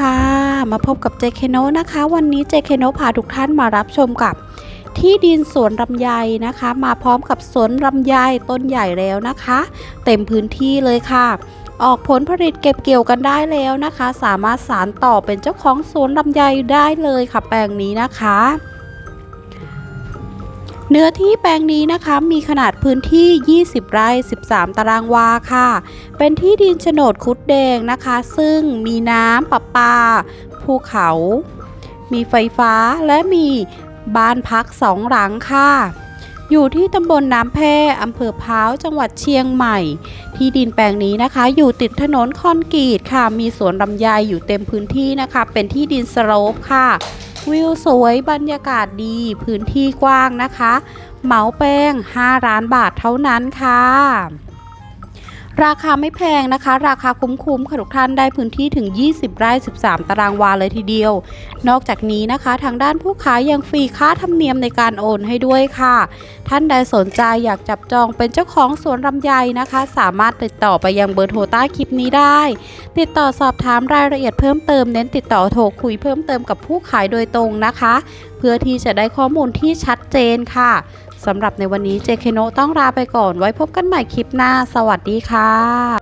ค่ะ มาพบกับเจเคโนนะคะ วันนี้เจเคโนพาทุกท่านมารับชมกับ ที่ดินสวนลำไยนะคะ มาพร้อมกับสวนลำไยต้นใหญ่แล้วนะคะ เต็มพื้นที่เลยค่ะ ออกผลผลิตเก็บเกี่ยวกันได้แล้วนะคะ สามารถสารต่อเป็นเจ้าของสวนลำไยได้เลยค่ะแปลงนี้นะคะ เนื้อที่แปลงนี้นะคะมีขนาดพื้นที่ 20 ไร่ 13 ตารางวาค่ะ เป็นที่ดินโฉนดคุดแดงนะคะ ซึ่งมีน้ำประปา ภูเขา มีไฟฟ้าและมีบ้านพักสองหลังค่ะ อยู่ที่ตำบลน้ำแพอำเภอพร้าวจังหวัดเชียงใหม่ ที่ดินแปลงนี้นะคะ อยู่ติดถนนคอนกรีตค่ะ มีสวนลำไยอยู่เต็มพื้นที่นะคะ เป็นที่ดินสโลปค่ะ วิวสวยบรรยากาศดีพื้นที่กว้างนะคะ เหมาแป้ง5ล้านบาทเท่านั้นค่ะ ราคาไม่แพงนะคะ ราคาคุ้มๆค่ะทุกท่านได้พื้นที่ถึง 20 ไร่ 13 ตารางวาเลยทีเดียว นอกจากนี้นะคะ ทางด้านผู้ขายยังฟรีค่าธรรมเนียมในการโอนให้ด้วยค่ะ ท่านใดสนใจอยากจับจองเป็นเจ้าของสวนลำไยนะคะ สามารถติดต่อไปยังเบอร์โทรใต้คลิปนี้ได้ ติดต่อสอบถามรายละเอียดเพิ่มเติมเน้นติดต่อโทรคุยเพิ่มเติมกับผู้ขายโดยตรงนะคะ เพื่อที่จะได้ข้อมูลที่ชัดเจนค่ะสำหรับในวันนี้เจเคโนต้องลาไปก่อนไว้พบกันใหม่คลิปหน้า สวัสดีค่ะ